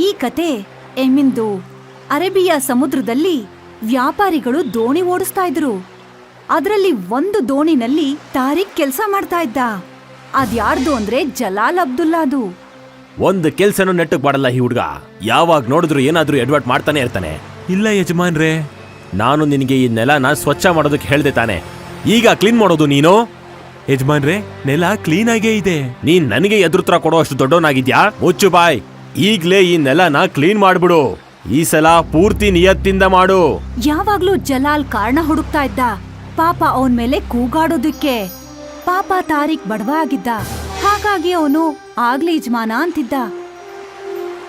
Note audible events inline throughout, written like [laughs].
ಈ ಕತೆ ಎಮ್ಮಿಂದು ಅರೇಬಿಯಾ ಸಮುದ್ರದಲ್ಲಿ ವ್ಯಾಪಾರಿಗಳು ದೋಣಿ ಓಡಿಸ್ತಾ ಇದ್ರು. ಅದರಲ್ಲಿ ಒಂದು ದೋಣಿನಲ್ಲಿ ತಾರಿಕ್ ಕೆಲಸ ಮಾಡ್ತಾ ಇದ್ದ. ಅದ್ಯಾರ್ದು ಅಂದ್ರೆ ಜಲಾಲ್ ಅಬ್ದುಲ್ಲಾದು ಒಂದು ಕೆಲ್ಸನೂ ನೆಟ್ಟಕ್ ಮಾಡಲ್ಲ ಈ ಹುಡ್ಗ. ಯಾವಾಗ ನೋಡಿದ್ರು ಏನಾದ್ರೂ ಎಡ್ವರ್ಟ್ ಮಾಡ್ತಾನೆ ಇರ್ತಾನೆ. ಇಲ್ಲ ಯಜಮಾನ್ರೇ. ನಾನು ನಿನಗೆ ಈ ನೆಲನ ಸ್ವಚ್ಛ ಮಾಡೋದಕ್ಕೆ ಹೇಳ್ದೆ ತಾನೆ. ಈಗ ಕ್ಲೀನ್ ಮಾಡೋದು ನೀನು? ಯಜಮಾನ್ರೆ ನೆಲ ಕ್ಲೀನ್ ಆಗೇ ಇದೆ. ನೀನ್ ನನಗೆ ಎದುರುತ್ರ ಕೊಡೋ ಅಷ್ಟು ದೊಡ್ಡವನಾಗಿದ್ಯಾ? ಮುಚ್ಚು ಬಾಯ್. ಈಗ್ಲೇ ಈ ನೆಲನ ಕ್ಲೀನ್ ಮಾಡ್ಬಿಡು. ಈ ಸಲ ಪೂರ್ತಿ ನಿಯತ್ತಿಂದ ಮಾಡು. ಯಾವಾಗ್ಲೂ ಜಲಾಲ್ ಕಾರಣ ಹುಡುಕ್ತಾ ಇದ್ದ. ಪಾಪ ಅವನ್ ಮೇಲೆ ಕೂಗಾಡೋದಕ್ಕೆ. ಪಾಪ ತಾರಿಕ್ ಬಡವ ಆಗಿದ್ದ. ಹಾಗಾಗಿ ಅವನು ಆಗ್ಲಿ ಯಜಮಾನ ಅಂತಿದ್ದ.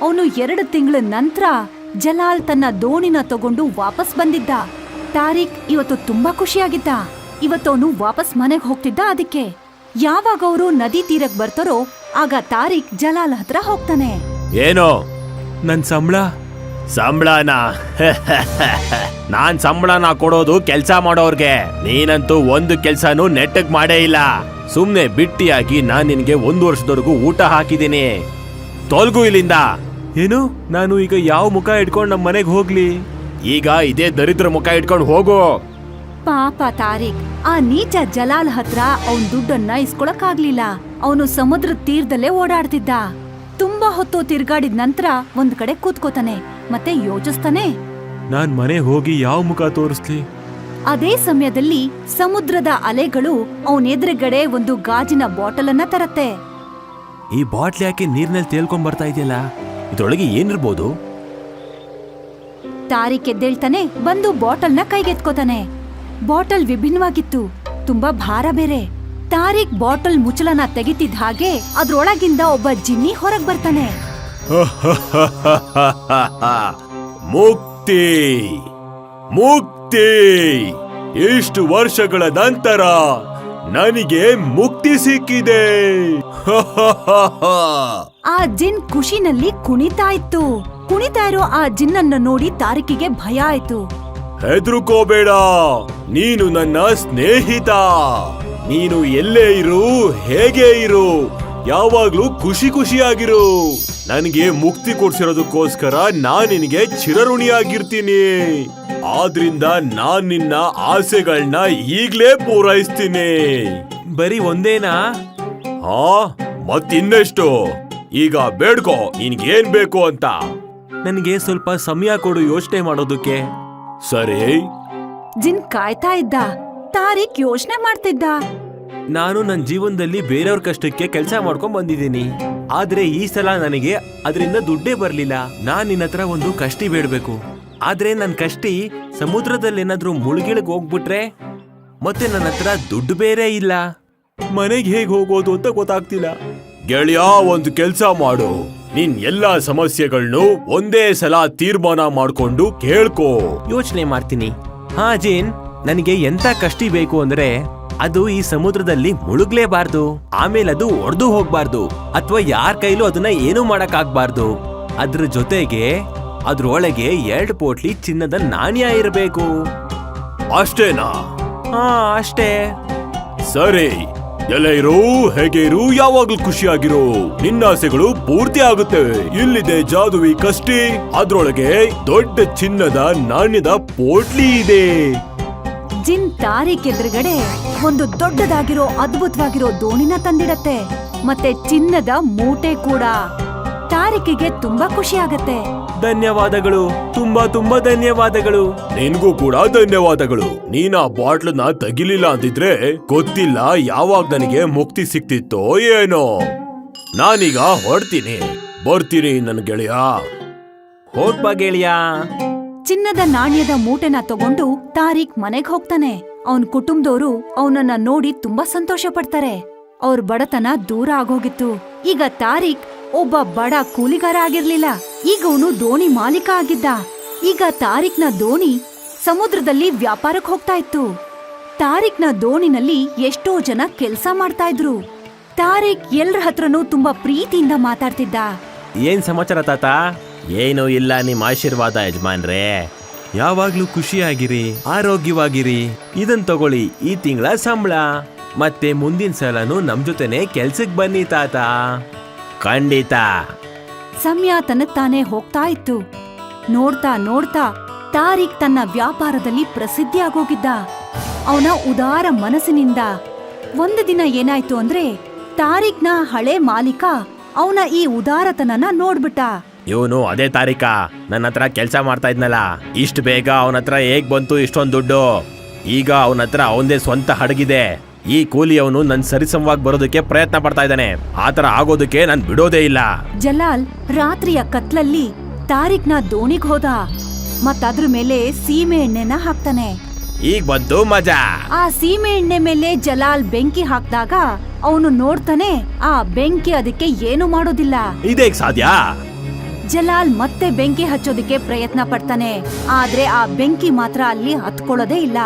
ಅವನು ಎರಡು ತಿಂಗಳ ನಂತರ ಜಲಾಲ್ ತನ್ನ ದೋಣಿನ ತಗೊಂಡು ವಾಪಸ್ ಬಂದಿದ್ದ. ತಾರಿಕ್ ಇವತ್ತು ತುಂಬಾ ಖುಷಿಯಾಗಿದ್ದ. ಇವತ್ತು ಅವನು ವಾಪಸ್ ಮನೆಗೆ ಹೋಗ್ತಿದ್ದ ಅದಕ್ಕೆ. ಯಾವಾಗ ಅವರು ನದಿ ತೀರಕ್ಕೆ ಬರ್ತಾರೋ ಆಗ ತಾರಿಕ್ ಜಲಾಲ್ ಹತ್ರ ಹೋಗ್ತಾನೆ. ಏನು? ನನ್ನ ಸಂಬಳ? ಸಂಬಳನ? [laughs] ನಾನ್ ಸಂಬಳನ ಕೊಡೋದು ಕೆಲ್ಸ ಮಾಡೋರ್ಗೆ. ನೀನಂತೂ ಒಂದು ಕೆಲ್ಸನೂ ನೆಟ್ಟಗ್ ಮಾಡೇ ಇಲ್ಲ. ಸುಮ್ನೆ ಬಿಟ್ಟಿಯಾಗಿ ನಾನ್ ನಿನ್ಗೆ ಒಂದು ವರ್ಷದವರೆಗೂ ಊಟ ಹಾಕಿದ್ದೀನಿ. ತೊಲ್ಗು ಇಲ್ಲಿಂದ. ಏನು? ನಾನು ಈಗ ಯಾವ ಮುಖ ಇಟ್ಕೊಂಡು ನಮ್ಮ ಮನೆಗೆ ಹೋಗ್ಲಿ? ಈಗ ಇದೇ ದರಿದ್ರ ಮುಖ ಇಟ್ಕೊಂಡು ಹೋಗು. ಪಾಪ ತಾರಿಕ್ ಆ ನೀಚ ಜಲಾಲ್ ಹತ್ರ ಅವನ್ ದುಡ್ಡನ್ನ ಇಸ್ಕೊಳಕ್ಕಾಗ್ಲಿಲ್ಲ. ಅವನು ಸಮುದ್ರ ತೀರದಲ್ಲೇ ಓಡಾಡ್ತಿದ್ದ. ತುಂಬಾ ಹೊತ್ತು ತಿರ್ಗಾಡಿದ ನಂತರ ಒಂದ್ ಕಡೆ ಕೂತ್ಕೋತಾನೆ ಮತ್ತೆ ಯೋಚಿಸ್ತಾನೆ. ನಾನ್ ಮನೆ ಹೋಗಿ ಯಾವ ಮುಖ ತೋರಿಸ್ಲಿ? ಅದೇ ಸಮಯದಲ್ಲಿ ಸಮುದ್ರದ ಅಲೆಗಳು ಅವನ ಎದುರುಗಡೆ ಒಂದು ಗಾಜಿನ ಬಾಟಲ್ ಅನ್ನ ತರತ್ತೆ. ಈ ಬಾಟ್ಲಿ ಯಾಕೆ ನೀರ್ನಲ್ಲಿ ತೇಲ್ಕೊಂಡ್ ಬರ್ತಾ ಇದೆಯಲ್ಲ? ಇದ್ರೊಳಗೆ ಏನಿರ್ಬೋದು? ತಾರಿಕ್ ಎದ್ದೇಳ್ತಾನೆ ಬಂದು ಬಾಟಲ್ನ ಕೈಗೆತ್ಕೋತಾನೆ. ಬಾಟಲ್ ವಿಭಿನ್ನವಾಗಿತ್ತು ತುಂಬಾ ಭಾರ ಬೇರೆ. ತಾರಿಕ್ ಬಾಟಲ್ ಮುಚ್ಚಳನ ತೆಗಿತಿದ್ ಹಾಗೆ ಅದ್ರೊಳಗಿಂದ ಒಬ್ಬ ಜಿನ್ನಿ ಹೊರಗ್ ಬರ್ತಾನೆ. [laughs] ಮುಕ್ತಿ! ಮುಕ್ತಿ! ಇಷ್ಟು ವರ್ಷಗಳ ನಂತರ ನನಗೆ ಮುಕ್ತಿ ಸಿಕ್ಕಿದೆ! [laughs] ಆ ಜಿನ್ ಖುಷಿನಲ್ಲಿ ಕುಣಿತಾ ಇತ್ತು. ಕುಣಿತಾ ಇರೋ ಆ ಜಿನ್ನನ್ನು ನೋಡಿ ತಾರಿಕಿಗೆ ಭಯ ಆಯ್ತು. ಹೆದ್ರುಕೋಬೇಡ. ನೀನು ನನ್ನ ಸ್ನೇಹಿತ. ನೀನು ಎಲ್ಲೇ ಇರು ಹೇಗೆ ಇರು ಯಾವಾಗ್ಲೂ ಖುಷಿ ಖುಷಿಯಾಗಿರು. ನನಗೆ ಮುಕ್ತಿ ಕೊಡ್ಸಿರೋದಕ್ಕೋಸ್ಕರ ನಾನ್ ನಿನಗೆ ಚಿರಋಣಿಯಾಗಿರ್ತೀನಿ. ಆದ್ರಿಂದ ನಾನ್ ನಿನ್ನ ಆಸೆಗಳನ್ನ ಈಗ್ಲೇ ಪೂರೈಸ್ತೀನಿ. ಬರೀ ಒಂದೇನಾ? ಹಾ ಮತ್ತಿನ್ನೆಷ್ಟು? ಈಗ ಬೇಡ್ಕೋ ನಿನ್ಗೇನ್ ಬೇಕು ಅಂತ. ನನಗೆ ಸ್ವಲ್ಪ ಸಮಯ ಕೊಡು ಯೋಚನೆ ಮಾಡೋದಕ್ಕೆ. ಸರಿ. ಜಿನ್ ಕಾಯ್ತಾ ಇದ್ದ. ತಾರಿಕ್ ಯೋಚನೆ ಮಾಡ್ತಿದ್ದ? ನಾನು ನನ್ನ ಜೀವನದಲ್ಲಿ ಬೇರೆಯವ್ರ ಕಷ್ಟಕ್ಕೆ ಕೆಲಸ ಮಾಡ್ಕೊಂಡ್ ಬಂದಿದ್ದೀನಿ. ಆದ್ರೆ ಈ ಸಲ ನನಗೆ ಅದರಿಂದ ದುಡ್ಡೇ ಬರ್ಲಿಲ್ಲ. ನಾನ್ ನಿನ್ನ ಹತ್ರ ಒಂದು ಕಷ್ಟಿ ಬೇಡಬೇಕು. ಆದ್ರೆ ನನ್ನ ಕಷ್ಟಿ ಸಮುದ್ರದಲ್ಲಿ ಏನಾದ್ರೂ ಮುಳುಗಿಳಗ್ ಹೋಗ್ಬಿಟ್ರೆ ಮತ್ತೆ ನನ್ನ ಹತ್ರ ದುಡ್ಡು ಬೇರೆ ಇಲ್ಲ. ಮನೆಗೆ ಹೇಗ್ ಹೋಗೋದು ಅಂತ ಗೊತ್ತಾಗ್ತಿಲ್ಲ. ಗೆಳೆಯ ಒಂದು ಕೆಲಸ ಮಾಡು. ನಿನ್ ಎಲ್ಲಾ ಸಮಸ್ಯೆಗಳನ್ನು ಒಂದೇ ಸಲ ತೀರ್ಮಾನ ಮಾಡ್ಕೊಂಡು ಕೇಳ್ಕೋ. ಯೋಚನೆ ಮಾಡ್ತೀನಿ. ಹಾ ಜೇನ್. ನನಗೆ ಎಂತ ಕಷ್ಟಿ ಬೇಕು ಅಂದ್ರೆ ಅದು ಈ ಸಮುದ್ರದಲ್ಲಿ ಮುಳುಗ್ಲೇಬಾರ್ದು ಆಮೇಲೆ ಅದು ಒಡೆದು ಹೋಗ್ಬಾರ್ದು ಅಥವಾ ಯಾರ ಕೈಲೂ ಅದನ್ನ ಏನೂ ಮಾಡಕ್ ಆಗ್ಬಾರ್ದು ಅದ್ರ ಜೊತೆಗೆ ಅದ್ರೊಳಗೆ ಎರಡು ಪೋಟ್ಲಿ ಚಿನ್ನದ ನಾಣ್ಯ ಇರಬೇಕು. ಅಷ್ಟೇನಾ? ಹಾ ಅಷ್ಟೇ. ಸರಿ. ಎಲ್ಲ ಇರು ಹೇಗೆ ಇರು ಯಾವಾಗ್ಲೂ ಖುಷಿಯಾಗಿರು. ನಿನ್ನ ಆಸೆಗಳು ಪೂರ್ತಿ ಆಗುತ್ತೆ. ಇಲ್ಲಿದೆ ಜಾದುವಿ ಕಷ್ಟಿ. ಅದ್ರೊಳಗೆ ದೊಡ್ಡ ಚಿನ್ನದ ನಾಣ್ಯದ ಪೋಟ್ಲಿ ಇದೆ. ಜಿನ್ ತಾರೀಖ್ ಎದುರುಗಡೆ ಒಂದು ದೊಡ್ಡದಾಗಿರೋ ಅದ್ಭುತವಾಗಿರೋ ದೋಣಿನ ತಂದಿಡತ್ತೆ. ಮತ್ತೆ ಚಿನ್ನದ ಮೂಟೆ ಕೂಡ. ತಾರಿಕಿಗೆ ತುಂಬಾ ಖುಷಿ ಆಗತ್ತೆ. ಧನ್ಯವಾದಗಳು. ತುಂಬಾ ತುಂಬಾ ಧನ್ಯವಾದಗಳು. ನಿನ್ಗೂ ಕೂಡ ಧನ್ಯವಾದಗಳು. ನೀನ್ ಆ ಬಾಟ್ಲನ್ನ ತೆಗಿಲಿಲ್ಲ ಅಂದಿದ್ರೆ ಗೊತ್ತಿಲ್ಲ ಯಾವಾಗ ನನಗೆ ಮುಕ್ತಿ ಸಿಕ್ತಿತ್ತೋ ಏನೋ. ನಾನೀಗ ಹೊಡ್ತೀನಿ ಬರ್ತೀನಿ ನನ್ನ ಗೆಳೆಯ. ಹೋಗ್ಬಾ ಗೆಳೆಯ. ಚಿನ್ನದ ನಾಣ್ಯದ ಮೂಟೆನ ತಗೊಂಡು ತಾರಿಕ್ ಮನೆಗ್ ಹೋಗ್ತಾನೆ. ಅವನ್ ಕುಟುಂಬದವರು ಅವನನ್ನ ನೋಡಿ ತುಂಬಾ ಸಂತೋಷ ಪಡ್ತಾರೆ ಅವ್ರ ಬಡತನ ದೂರ ಆಗೋಗಿತ್ತು. ಈಗ ತಾರಿಕ್ ಒಬ್ಬ ಬಡ ಕೂಲಿಗಾರ ಆಗಿರ್ಲಿಲ್ಲ. ಈಗ ಅವನು ದೋಣಿ ಮಾಲೀಕ ಆಗಿದ್ದ. ಈಗ ತಾರಿಕ್ನ ದೋಣಿ ಸಮುದ್ರದಲ್ಲಿ ವ್ಯಾಪಾರಕ್ಕೆ ಹೋಗ್ತಾ ಇತ್ತು. ತಾರಿಕ್ನ ದೋಣಿನಲ್ಲಿ ಎಷ್ಟೋ ಜನ ಕೆಲ್ಸ ಮಾಡ್ತಾ ಇದ್ರು. ತಾರಿಕ್ ಎಲ್ರ ಹತ್ರನೂ ತುಂಬಾ ಪ್ರೀತಿಯಿಂದ ಮಾತಾಡ್ತಿದ್ದ. ಏನ್ ಸಮಾಚಾರ ತಾತ? ಏನು ಇಲ್ಲ ನಿಮ್ ಆಶೀರ್ವಾದ ಯಜಮಾನ್ರೇ. ಯಾವಾಗ್ಲೂ ಖುಷಿಯಾಗಿರಿ ಆರೋಗ್ಯವಾಗಿರಿ. ಇದನ್ ತಗೊಳ್ಳಿ ಈ ತಿಂಗಳ ಸಂಬಳ. ಮತ್ತೆ ಮುಂದಿನ ಸಲನು ನಮ್ ಜೊತೆನೆ ಕೆಲ್ಸಕ್ ಬನ್ನಿ ತಾತ. ಖಂಡಿತ. ಸಮಯ ತಾನೇ ಹೋಗ್ತಾ ಇತ್ತು. ನೋಡ್ತಾ ನೋಡ್ತಾ ತಾರಿಕ್ ತನ್ನ ವ್ಯಾಪಾರದಲ್ಲಿ ಪ್ರಸಿದ್ಧಿ ಆಗೋಗಿದ್ದ ಅವನ ಉದಾರ ಮನಸ್ಸಿನಿಂದ ಒಂದು ದಿನ ಏನಾಯ್ತು ಅಂದ್ರೆ ತಾರಿಕ್ನ ಹಳೆ ಮಾಲೀಕ ಅವನ ಈ ಉದಾರತನನ ನೋಡ್ಬಿಟ್ಟ. ಇವನು ಅದೇ ತಾರೀಕ. ನನ್ನ ಹತ್ರ ಕೆಲಸ ಮಾಡ್ತಾ ಇದ್ನಲ್ಲ. ಇಷ್ಟು ಬೇಗ ಅವನ ಹತ್ರ ಹೇಗ್ ಬಂತು ಇಷ್ಟೊಂದು ದುಡ್ಡು? ಈಗ ಅವನ ಹತ್ರ ಅವನದೇ ಸ್ವಂತ ಹಡಗಿದೆ. ಈ ಕೂಲಿ ಅವನು ನನ್ ಸರಿಸಮವಾಗಿ ಬರೋದಕ್ಕೆ ಪ್ರಯತ್ನ ಪಡ್ತಾ ಇದ್ದಾನೆ. ಆತರ ಆಗೋದಕ್ಕೆ ನಾನು ಬಿಡೋದೇ ಇಲ್ಲ. ಜಲಾಲ್ ರಾತ್ರಿಯ ಕತ್ಲಲ್ಲಿ ತಾರಿಕ್ನ ದೋಣಿಗ್ ಹೋದ. ಮತ್ತದ್ರ ಮೇಲೆ ಸೀಮೆ ಎಣ್ಣೆನ ಹಾಕ್ತಾನೆ. ಈಗ ಬಂತು ಮಜಾ. ಆ ಸೀಮೆ ಎಣ್ಣೆ ಮೇಲೆ ಜಲಾಲ್ ಬೆಂಕಿ ಹಾಕ್ದಾಗ ಅವನು ನೋಡ್ತಾನೆ ಆ ಬೆಂಕಿ ಅದಕ್ಕೆ ಏನು ಮಾಡೋದಿಲ್ಲ. ಇದೇಗ್ ಸಾಧ್ಯ? ಜಲಾಲ್ ಮತ್ತೆ ಬೆಂಕಿ ಹಚ್ಚೋದಕ್ಕೆ ಪ್ರಯತ್ನ ಪಡ್ತಾನೆ. ಆದ್ರೆ ಆ ಬೆಂಕಿ ಮಾತ್ರ ಅಲ್ಲಿ ಹತ್ಕೊಳ್ಳೋದೇ ಇಲ್ಲ.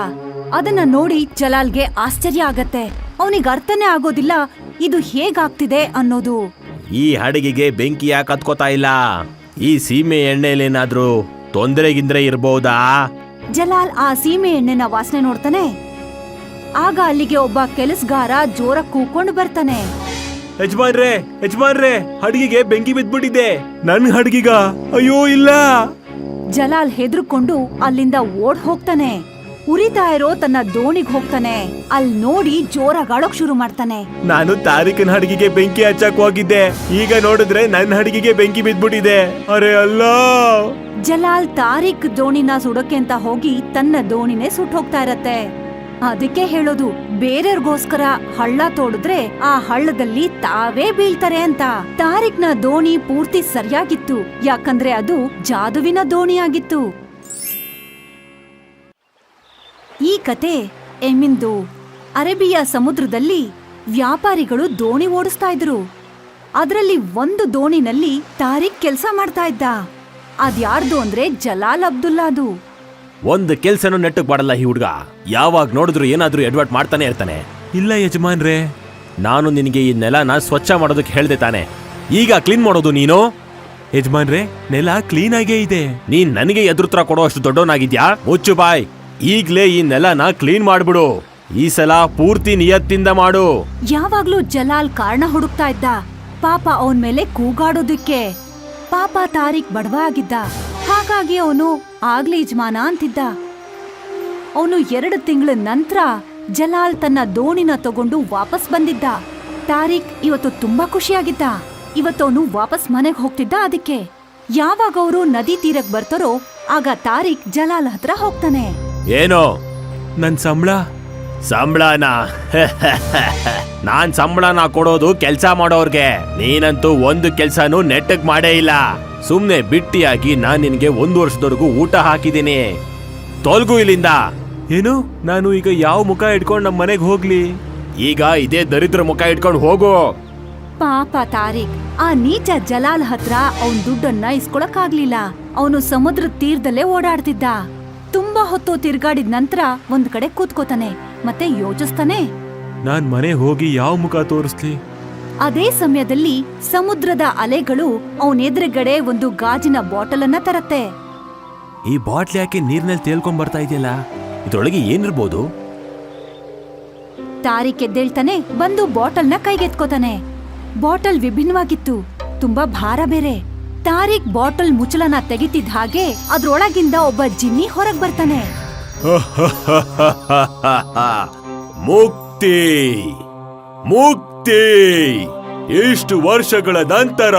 ಅದನ್ನ ನೋಡಿ ಜಲಾಲ್ಗೆ ಆಶ್ಚರ್ಯ ಆಗತ್ತೆ. ಅವನಿಗೆ ಅರ್ಥನೇ ಆಗೋದಿಲ್ಲ ಇದು ಹೇಗಾಗ್ತಿದೆ ಅನ್ನೋದು. ಈ ಹಡಗಿಗೆ ಬೆಂಕಿ ಯಾಕೆ ಹತ್ಕೋತಾ ಇಲ್ಲ? ಈ ಸೀಮೆ ಎಣ್ಣೆಲೇನಾದ್ರೂ ತೊಂದರೆ ಗಿಂದ್ರೆ ಇರಬಹುದಾ ಜಲಾಲ್ ಆ ಸೀಮೆ ಎಣ್ಣೆನ ವಾಸನೆ ನೋಡ್ತಾನೆ. ಆಗ ಅಲ್ಲಿಗೆ ಒಬ್ಬ ಕೆಲಸಗಾರ ಜೋರ ಕೂಕೊಂಡು ಬರ್ತಾನೆ. ಯಜಮಾನ್ರೆ ಯಜಮಾನ್ರೆ ಹಡಗಿಗೆ ಬೆಂಕಿ ಬಿದ್ಬಿಟ್ಟಿದೆ. ನನ್ ಹಡಗಿಗ? ಅಯ್ಯೋ ಇಲ್ಲ. ಜಲಾಲ್ ಹೆದರ್ಕೊಂಡು ಅಲ್ಲಿಂದ ಓಡ್ ಹೋಗ್ತಾನೆ. ಉರಿತಾ ಇರೋ ತನ್ನ ದೋಣಿಗ್ ಹೋಗ್ತಾನೆ. ಅಲ್ ನೋಡಿ ಜೋರಾಗಾಡೋಕ್ ಶುರು ಮಾಡ್ತಾನೆ. ನಾನು ತಾರೀಕನ ಹಡಗಿಗೆ ಬೆಂಕಿ ಹಚ್ಚಕ್ ಹೋಗಿದ್ದೆ. ಈಗ ನೋಡಿದ್ರೆ ನನ್ನ ಹಡಗಿಗೆ ಬೆಂಕಿ ಬಿದ್ಬಿಟ್ಟಿದೆ. ಅರೆ ಅಲ್ಲ. ಜಲಾಲ್ ತಾರಿಕ್ ದೋಣಿನ ಸುಡಕ್ಕೆ ಅಂತ ಹೋಗಿ ತನ್ನ ದೋಣಿನೇ ಸುಟ್ ಹೋಗ್ತಾ ಇರತ್ತೆ. ಅದಕ್ಕೆ ಹೇಳೋದು, ಬೇರೆಯವ್ರಿಗೋಸ್ಕರ ಹಳ್ಳ ತೋಡಿದ್ರೆ ಆ ಹಳ್ಳದಲ್ಲಿ ತಾವೇ ಬೀಳ್ತಾರೆ ಅಂತ. ತಾರಿಕ್ನ ದೋಣಿ ಪೂರ್ತಿ ಸರಿಯಾಗಿತ್ತು. ಯಾಕಂದ್ರೆ ಅದು ಜಾದುವಿನ ದೋಣಿಯಾಗಿತ್ತು. ಈ ಕತೆ ಎಮ್ಮಿಂದು ಅರೇಬಿಯಾ ಸಮುದ್ರದಲ್ಲಿ ವ್ಯಾಪಾರಿಗಳು ದೋಣಿ ಓಡಿಸ್ತಾ ಇದ್ರು. ಅದರಲ್ಲಿ ಒಂದು ದೋಣಿನಲ್ಲಿ ತಾರಿಕ್ ಕೆಲಸ ಮಾಡ್ತಾ ಇದ್ದ. ಅದ್ಯಾರ್ದು ಅಂದ್ರೆ ಜಲಾಲ್ ಅಬ್ದುಲ್ಲಾದು ಒಂದ್ ಕೆಲ್ಸನೂ ನೆಟ್ಟಕ್ ಮಾಡಲ್ಲ ಈ ಹುಡ್ಗ. ಯಾವಾಗ ನೋಡಿದ್ರು ಏನಾದ್ರೂ ಎಡ್ವರ್ಟ್ ಮಾಡ್ತಾನೆ ಇರ್ತಾನೆ. ಇಲ್ಲ ಯಜಮಾನ್ರೇ. ನಾನು ನಿನಗೆ ಈ ನೆಲನ ಸ್ವಚ್ಛ ಮಾಡೋದಕ್ಕೆ ಹೇಳ್ದೆ ತಾನೆ. ಈಗ ಕ್ಲೀನ್ ಮಾಡೋದು ನೀನು? ಯಜಮಾನ್ರೇ ನೆಲ ಕ್ಲೀನ್ ಆಗೇ ಇದೆ. ನೀನ್ ನನಗೆ ಎದುರುತ್ರ ಕೊಡೋ ಅಷ್ಟು ದೊಡ್ಡವನಾಗಿದ್ಯಾ? ಮುಚ್ಚು ಬಾಯ್. ಈಗ್ಲೇ ಈ ನೆಲನ ಕ್ಲೀನ್ ಮಾಡ್ಬಿಡು. ಈ ಸಲ ಪೂರ್ತಿ ನಿಯತ್ತಿಂದ ಮಾಡು. ಯಾವಾಗ್ಲೂ ಜಲಾಲ್ ಕಾರಣ ಹುಡುಕ್ತಾ ಇದ್ದ. ಪಾಪ ಅವನ್ ಮೇಲೆ ಕೂಗಾಡೋದಕ್ಕೆ. ಪಾಪ ತಾರಿಕ್ ಬಡವ ಆಗಿದ್ದ. ಹಾಗಾಗಿ ಅವನು ಆಗ್ಲಿ ಯಜಮಾನ ಅಂತಿದ್ದ. ಅವನು ಎರಡು ತಿಂಗಳ ನಂತರ ಜಲಾಲ್ ತನ್ನ ದೋಣಿನ ತಗೊಂಡು ವಾಪಸ್ ಬಂದಿದ್ದ. ತಾರಿಕ್ ಇವತ್ತು ತುಂಬಾ ಖುಷಿಯಾಗಿದ್ದ. ಇವತ್ತು ಅವನು ವಾಪಸ್ ಮನೆಗೆ ಹೋಗ್ತಿದ್ದ ಅದಕ್ಕೆ. ಯಾವಾಗ ಅವರು ನದಿ ತೀರಕ್ ಬರ್ತಾರೋ ಆಗ ತಾರಿಕ್ ಜಲಾಲ್ ಹತ್ರ ಹೋಗ್ತಾನೆ. ಏನೋ? ನನ್ ಸಂಬಳ? ಸಂಬಳನ? [laughs] ನಾನ್ ಸಂಬಳನ ಕೊಡೋದು ಕೆಲ್ಸ ಮಾಡೋರ್ಗೆ. ನೀನಂತೂ ಒಂದು ಕೆಲ್ಸನೂ ನೆಟ್ಟಗ್ ಮಾಡೇ ಇಲ್ಲ. ಸುಮ್ನೆ ಬಿಟ್ಟಿಯಾಗಿ ನಾನು ನಿನಗೆ ಒಂದು ವರ್ಷದವರೆಗೂ ಊಟ ಹಾಕಿದ್ದೀನಿ. ತೊಲ್ಗು ಇಲ್ಲಿಂದ. ಏನು? ನಾನು ಈಗ ಯಾವ ಮುಖ ಇಟ್ಕೊಂಡು ನಮ್ಮ ಮನೆಗೆ ಹೋಗ್ಲಿ? ಈಗ ಇದೇ ದರಿದ್ರ ಮುಖ ಇಟ್ಕೊಂಡು ಹೋಗು. ಪಾಪ ತಾರಿಕ್ ಆ ನೀಚ ಜಲಾಲ್ ಹತ್ರ ಅವನ್ ದುಡ್ಡನ್ನ ಇಸ್ಕೊಳಕ್ಕಾಗ್ಲಿಲ್ಲ. ಅವನು ಸಮುದ್ರ ತೀರದಲ್ಲೇ ಓಡಾಡ್ತಿದ್ದ. ತುಂಬಾ ಹೊತ್ತು ತಿರ್ಗಾಡಿದ ನಂತರ ಒಂದ್ ಕಡೆ ಕೂತ್ಕೋತಾನೆ ಮತ್ತೆ ಯೋಚಿಸ್ತಾನೆ. ನಾನ್ ಮನೆ ಹೋಗಿ ಯಾವ ಮುಖ ತೋರಿಸ್ಲಿ? ಅದೇ ಸಮಯದಲ್ಲಿ ಸಮುದ್ರದ ಅಲೆಗಳು ಅವನೆದುರುಗಡೆ ಒಂದು ಗಾಜಿನ ಬಾಟಲ್ ಅನ್ನ ತರತ್ತೆ. ಈ ಬಾಟ್ಲ್ ಯಾಕೆ ನೀರ್ನಲ್ಲಿ ತೇಲ್ಕೊಂಡ್ ಬರ್ತಾ ಇದೆಯಲ್ಲ? ಇದ್ರೊಳಗೆ ಏನಿರ್ಬೋದು? ತಾರಿಕ್ ಎದ್ದೇಳ್ತಾನೆ ಬಂದು ಬಾಟಲ್ನ ಕೈಗೆತ್ಕೋತಾನೆ. ಬಾಟಲ್ ವಿಭಿನ್ನವಾಗಿತ್ತು ತುಂಬಾ ಭಾರ ಬೇರೆ. ತಾರಿಕ್ ಬಾಟಲ್ ಮುಚ್ಚಲನ ತೆಗಿತಿದ್ದ ಹಾಗೆ ಅದ್ರೊಳಗಿಂದ ಒಬ್ಬ ಜಿನ್ನಿ ಹೊರಗ್ ಬರ್ತಾನೆ. [laughs] ಮುಕ್ತಿ! ಮುಕ್ತಿ! ಇಷ್ಟು ವರ್ಷಗಳ ನಂತರ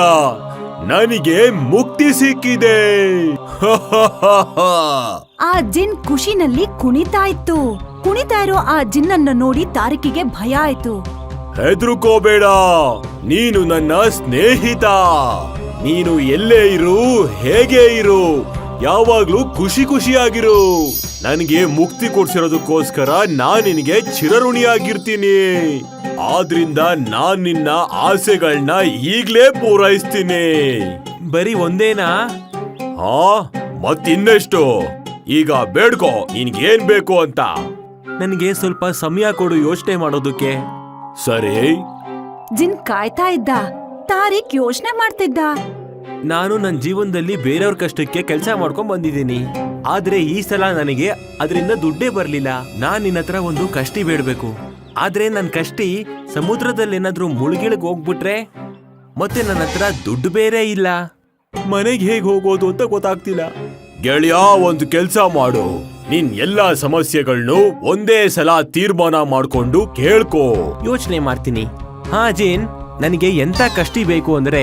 ನನಗೆ ಮುಕ್ತಿ ಸಿಕ್ಕಿದೆ. ಆ ಜಿನ್ ಖುಷಿನಲ್ಲಿ ಕುಣಿತಾ ಇತ್ತು. ಕುಣಿತಾ ಇರೋ ಆ ಜಿನ್ನನ್ನು ನೋಡಿ ತಾರಿಕಿಗೆ ಭಯ ಆಯ್ತು. ಹೆದ್ರುಕೋಬೇಡ. ನೀನು ನನ್ನ ಸ್ನೇಹಿತ. ನೀನು ಎಲ್ಲೇ ಇರು ಹೇಗೆ ಇರು ಯಾವಾಗ್ಲೂ ಖುಷಿ ಖುಷಿಯಾಗಿರು. ನನಗೆ ಮುಕ್ತಿ ಕೊಡ್ಸಿರೋದಕ್ಕೋಸ್ಕರ ನಾನ್ ನಿನಗೆ ಚಿರಋಣಿಯಾಗಿರ್ತೀನಿ. ಆದ್ರಿಂದ ನಾನ್ ನಿನ್ನ ಆಸೆಗಳನ್ನ ಈಗ್ಲೇ ಪೂರೈಸ್ತೀನಿ. ಬರೀ ಒಂದೇನಾ? ಹಾ ಮತ್ತಿನ್ನೆಷ್ಟು? ಈಗ ಬೇಡ್ಕೋ ನಿನ್ಗೇನ್ ಬೇಕು ಅಂತ. ನನಗೆ ಸ್ವಲ್ಪ ಸಮಯ ಕೊಡು ಯೋಚನೆ ಮಾಡೋದಕ್ಕೆ. ಸರಿ. ಜಿನ್ ಕಾಯ್ತಾ ಇದ್ದ ತಾರಿಕ್ ಯೋಚನೆ ಮಾಡ್ತಿದ್ದ. ನಾನು ನನ್ನ ಜೀವನದಲ್ಲಿ ಬೇರೆಯವ್ರ ಕಷ್ಟಕ್ಕೆ ಕೆಲಸ ಮಾಡ್ಕೊಂಡ್ ಬಂದಿದ್ದೀನಿ. ಆದ್ರೆ ಈ ಸಲ ನನಗೆ ಅದರಿಂದ ದುಡ್ಡೇ ಬರ್ಲಿಲ್ಲ. ನಾನ್ ನಿನ್ನ ಹತ್ರ ಒಂದು ಕಷ್ಟಿ ಬೇಡ್ಬೇಕು. ಆದ್ರೆ ನನ್ ಕಷ್ಟಿ ಸಮುದ್ರದಲ್ಲಿ ಏನಾದ್ರೂ ಮುಳುಗಿಳಗ್ ಹೋಗ್ಬಿಟ್ರೆ ಮತ್ತೆ ನನ್ನ ಹತ್ರ ದುಡ್ಡು ಬೇರೆ ಇಲ್ಲ. ಮನೆಗೆ ಹೇಗ್ ಹೋಗೋದು ಅಂತ ಗೊತ್ತಾಗ್ತಿಲ್ಲ. ಗೆಳೆಯ ಒಂದು ಕೆಲ್ಸ ಮಾಡು. ನಿನ್ ಎಲ್ಲಾ ಸಮಸ್ಯೆಗಳನ್ನು ಒಂದೇ ಸಲ ತೀರ್ಮಾನ ಮಾಡ್ಕೊಂಡು ಕೇಳ್ಕೋ. ಯೋಚನೆ ಮಾಡ್ತೀನಿ. ಹಾ ಜೀನ್ ನನಗೆ ಎಂತ ಕಷ್ಟಿ ಬೇಕು ಅಂದ್ರೆ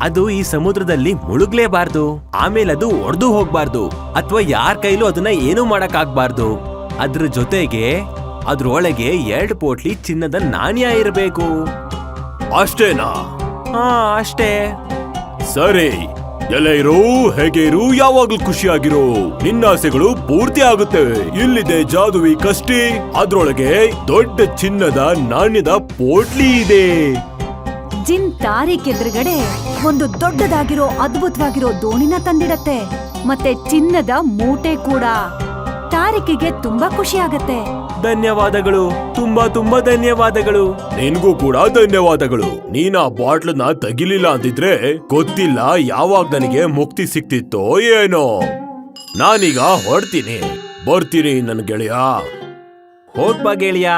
ಅದು ಈ ಸಮುದ್ರದಲ್ಲಿ ಮುಳುಗ್ಲೇಬಾರ್ದು. ಆಮೇಲೆ ಅದು ಒಡೆದು ಹೋಗ್ಬಾರ್ದು. ಅಥವಾ ಯಾರ ಕೈಲೂ ಅದನ್ನ ಏನೂ ಮಾಡಕ್ ಆಗ್ಬಾರ್ದು ಅದ್ರ ಜೊತೆಗೆ ಅದ್ರೊಳಗೆ ಎರಡು ಪೋಟ್ಲಿ ಚಿನ್ನದ ನಾಣ್ಯ ಇರಬೇಕು. ಅಷ್ಟೇನಾ? ಹಾ ಅಷ್ಟೇ. ಸರಿ. ಎಲ್ಲ ಇರು ಹೇಗೆ ಇರು ಯಾವಾಗ್ಲೂ ಖುಷಿಯಾಗಿರು. ನಿನ್ನ ಆಸೆಗಳು ಪೂರ್ತಿ ಆಗುತ್ತವೆ ಇಲ್ಲಿದೆ ಜಾದುವಿ ಕಷ್ಟಿ. ಅದ್ರೊಳಗೆ ದೊಡ್ಡ ಚಿನ್ನದ ನಾಣ್ಯದ ಪೋಟ್ಲಿ ಇದೆ. ಜಿನ್ ತಾರೀಕ್ ಎದುರುಗಡೆ ಒಂದು ದೊಡ್ಡದಾಗಿರೋ ಅದ್ಭುತವಾಗಿರೋ ದೋಣಿನ ತಂದಿಡತ್ತೆ. ಮತ್ತೆ ಚಿನ್ನದ ಮೂಟೆ ಕೂಡ. ತಾರಿಕಿಗೆ ತುಂಬಾ ಖುಷಿ ಆಗತ್ತೆ ಧನ್ಯವಾದಗಳು. ತುಂಬಾ ತುಂಬಾ ಧನ್ಯವಾದಗಳು. ನಿನ್ಗೂ ಕೂಡ ಧನ್ಯವಾದಗಳು. ನೀನ್ ಆ ಬಾಟ್ಲನ್ನ ತೆಗಿಲಿಲ್ಲ ಅಂದಿದ್ರೆ ಗೊತ್ತಿಲ್ಲ ಯಾವಾಗ ನನಗೆ ಮುಕ್ತಿ ಸಿಕ್ತಿತ್ತೋ ಏನೋ. ನಾನೀಗ ಹೊಡ್ತೀನಿ ಬರ್ತೀನಿ ನನ್ನ ಗೆಳೆಯ. ಹೋಗ್ಬಾ ಗೆಳೆಯ.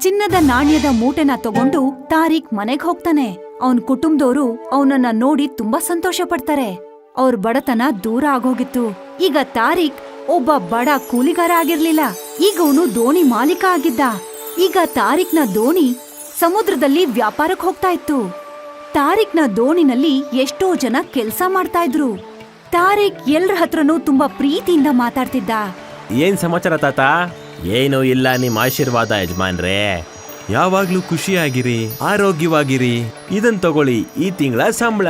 ಚಿನ್ನದ ನಾಣ್ಯದ ಮೂಟೆನ ತಗೊಂಡು ತಾರಿಕ್ ಮನೆಗ್ ಹೋಗ್ತಾನೆ. ಅವನ್ ಕುಟುಂಬದವರು ಅವನನ್ನ ನೋಡಿ ತುಂಬಾ ಸಂತೋಷ ಪಡ್ತಾರೆ. ಅವ್ರ ಬಡತನ ದೂರ ಆಗೋಗಿತ್ತು. ಈಗ ತಾರಿಕ್ ಒಬ್ಬ ಬಡ ಕೂಲಿಗಾರ ಆಗಿರ್ಲಿಲ್ಲ ಈಗ ಅವನು ದೋಣಿ ಮಾಲೀಕ ಆಗಿದ್ದ. ಈಗ ತಾರಿಕ್ನ ದೋಣಿ ಸಮುದ್ರದಲ್ಲಿ ವ್ಯಾಪಾರಕ್ಕೆ ಹೋಗ್ತಾ ಇತ್ತು. ತಾರಿಕ್ನ ದೋಣಿನಲ್ಲಿ ಎಷ್ಟೋ ಜನ ಕೆಲಸ ಮಾಡ್ತಾ ಇದ್ರು. ತಾರಿಕ್ ಎಲ್ರ ಹತ್ರನೂ ತುಂಬಾ ಪ್ರೀತಿಯಿಂದ ಮಾತಾಡ್ತಿದ್ದ. ಏನ್ ಸಮಾಚಾರ ತಾತ? ಏನು ಇಲ್ಲ ನಿಮ್ ಆಶೀರ್ವಾದ ಯಜಮಾನ್ರೇ. ಯಾವಾಗ್ಲೂ ಖುಷಿಯಾಗಿರಿ ಆರೋಗ್ಯವಾಗಿರಿ. ಇದನ್ ತಗೊಳ್ಳಿ ಈ ತಿಂಗಳ ಸಂಬಳ.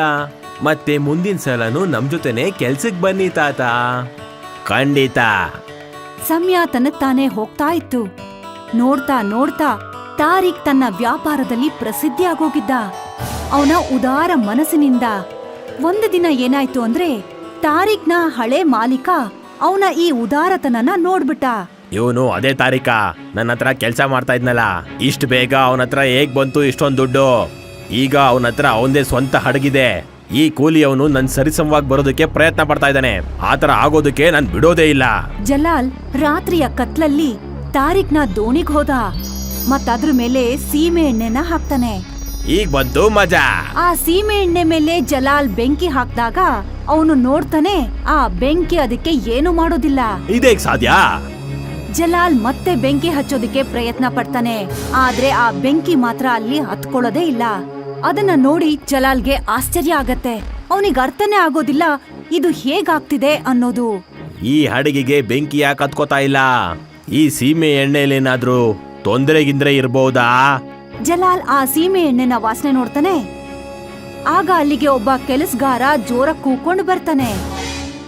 ಮತ್ತೆ ಮುಂದಿನ ಸಲನು ನಮ್ ಜೊತೆನೆ ಕೆಲ್ಸಕ್ ಬನ್ನಿ ತಾತ. ಖಂಡಿತ. ಸಮಯ ತನ್ನ ತಾನೇ ಹೋಗ್ತಾ ಇತ್ತು. ನೋಡ್ತಾ ನೋಡ್ತಾ ತಾರಿಕ್ ತನ್ನ ವ್ಯಾಪಾರದಲ್ಲಿ ಪ್ರಸಿದ್ಧಿಯಾಗೋಗಿದ್ದ. ಅವನ ಉದಾರ ಮನಸ್ಸಿನಿಂದ ಒಂದು ದಿನ ಏನಾಯ್ತು ಅಂದ್ರೆ ತಾರಿಕ್ನ ಹಳೆ ಮಾಲೀಕ ಅವನ ಈ ಉದಾರತನನ ನೋಡ್ಬಿಟ್ಟ. ಇವನು ಅದೇ ತಾರೀಕ ನನ್ನ ಹತ್ರ ಕೆಲಸ ಮಾಡ್ತಾ ಇದ್ನಲ್ಲ. ಇಷ್ಟು ಬೇಗ ಅವನತ್ರ ಹೇಗ್ ಬಂತು ಇಷ್ಟೊಂದು ದುಡ್ಡು? ಈಗ ಅವನ ಹತ್ರ ಅವನದೇ ಸ್ವಂತ ಹಡಗಿದೆ. ಈ ಕೂಲಿ ಅವನು ನನ್ ಸರಿಸಮವಾಗಿ ಬರೋದಕ್ಕೆ ಪ್ರಯತ್ನ ಪಡ್ತಾ ಇದ್ದಾನೆ. ಆತರ ಆಗೋದಕ್ಕೆ ನಾನು ಬಿಡೋದೇ ಇಲ್ಲ. ಜಲಾಲ್ ರಾತ್ರಿಯ ಕತ್ಲಲ್ಲಿ ತಾರಿಕ್ನ ದೋಣಿಗ್ ಹೋದ. ಮತ್ತದ್ರ ಮೇಲೆ ಸೀಮೆ ಎಣ್ಣೆನ ಹಾಕ್ತಾನೆ. ಈಗ ಬಂತು ಮಜಾ. ಆ ಸೀಮೆ ಎಣ್ಣೆ ಮೇಲೆ ಜಲಾಲ್ ಬೆಂಕಿ ಹಾಕ್ದಾಗ ಅವನು ನೋಡ್ತಾನೆ ಆ ಬೆಂಕಿ ಅದಕ್ಕೆ ಏನು ಮಾಡೋದಿಲ್ಲ. ಇದೇಗ್ ಸಾಧ್ಯ? ಜಲಾಲ್ ಮತ್ತೆ ಬೆಂಕಿ ಹಚ್ಚೋದಕ್ಕೆ ಪ್ರಯತ್ನ ಪಡ್ತಾನೆ. ಆದ್ರೆ ಆ ಬೆಂಕಿ ಮಾತ್ರ ಅಲ್ಲಿ ಹತ್ಕೊಳ್ಳೋದೇ ಇಲ್ಲ. ಅದನ್ನ ನೋಡಿ ಜಲಾಲ್ಗೆ ಆಶ್ಚರ್ಯ ಆಗತ್ತೆ. ಅವನಿಗೆ ಅರ್ಥನೇ ಆಗೋದಿಲ್ಲ ಇದು ಹೇಗಾಗ್ತಿದೆ ಅನ್ನೋದು. ಈ ಹಡಗಿಗೆ ಬೆಂಕಿ ಯಾಕೆ ಹತ್ಕೋತಾ ಇಲ್ಲ. ಈ ಸೀಮೆ ಎಣ್ಣೆಲೇನಾದ್ರೂ ತೊಂದರೆಗಿಂದ್ರೆ ಗಿಂದ್ರೆ ಇರ್ಬೋದಾ? ಜಲಾಲ್ ಆ ಸೀಮೆ ಎಣ್ಣೆನ ವಾಸನೆ ನೋಡ್ತಾನೆ. ಆಗ ಅಲ್ಲಿಗೆ ಒಬ್ಬ ಕೆಲಸಗಾರ ಜೋರ ಕೂಕೊಂಡು ಬರ್ತಾನೆ.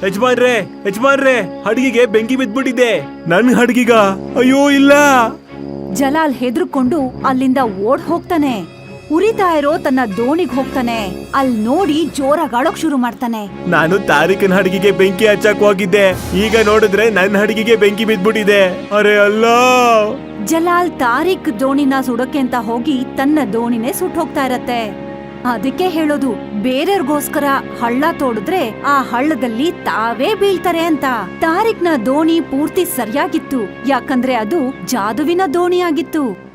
ಯಜಮಾನ್ರೆ ಯಜಮಾನ್ರೆ ಹಡಗಿಗೆ ಬೆಂಕಿ ಬಿದ್ದ್ಬಿಟ್ಟಿದೆ ನನ್ ಹಡಗಿಗ ಅಯ್ಯೋ ಇಲ್ಲ. ಜಲಾಲ್ ಹೆದರ್ಕೊಂಡು ಅಲ್ಲಿಂದ ಓಡ್ ಹೋಗ್ತಾನೆ ಉರಿತಾ ಇರೋ ತನ್ನ ದೋಣಿಗ್ ಹೋಗ್ತಾನೆ. ಅಲ್ ನೋಡಿ ಜೋರಾಗಾಡೋಕ್ ಶುರು ಮಾಡ್ತಾನೆ. ನಾನು ತಾರಿಕನ ಹಡಗಿಗೆ ಬೆಂಕಿ ಹಚ್ಚಕ್ ಹೋಗಿದ್ದೆ. ಈಗ ನೋಡಿದ್ರೆ ನನ್ನ ಹಡಗಿಗೆ ಬೆಂಕಿ ಬಿದ್ಬಿಟ್ಟಿದೆ. ಅರೆ ಅಲ್ಲ! ಜಲಾಲ್ ತಾರಿಕ್ ದೋಣಿನ ಸುಡಕ್ಕೆ ಅಂತ ಹೋಗಿ ತನ್ನ ದೋಣಿನೇ ಸುಟ್ ಹೋಗ್ತಾ ಇರತ್ತೆ. ಅದಕ್ಕೆ ಹೇಳೋದು ಬೇರೆಯವ್ರಿಗೋಸ್ಕರ ಹಳ್ಳ ತೋಡಿದ್ರೆ ಆ ಹಳ್ಳದಲ್ಲಿ ತಾವೇ ಬೀಳ್ತಾರೆ ಅಂತ. ತಾರಿಕ್ನ ದೋಣಿ ಪೂರ್ತಿ ಸರಿಯಾಗಿತ್ತು. ಯಾಕಂದ್ರೆ ಅದು ಜಾದುವಿನ ದೋಣಿಯಾಗಿತ್ತು.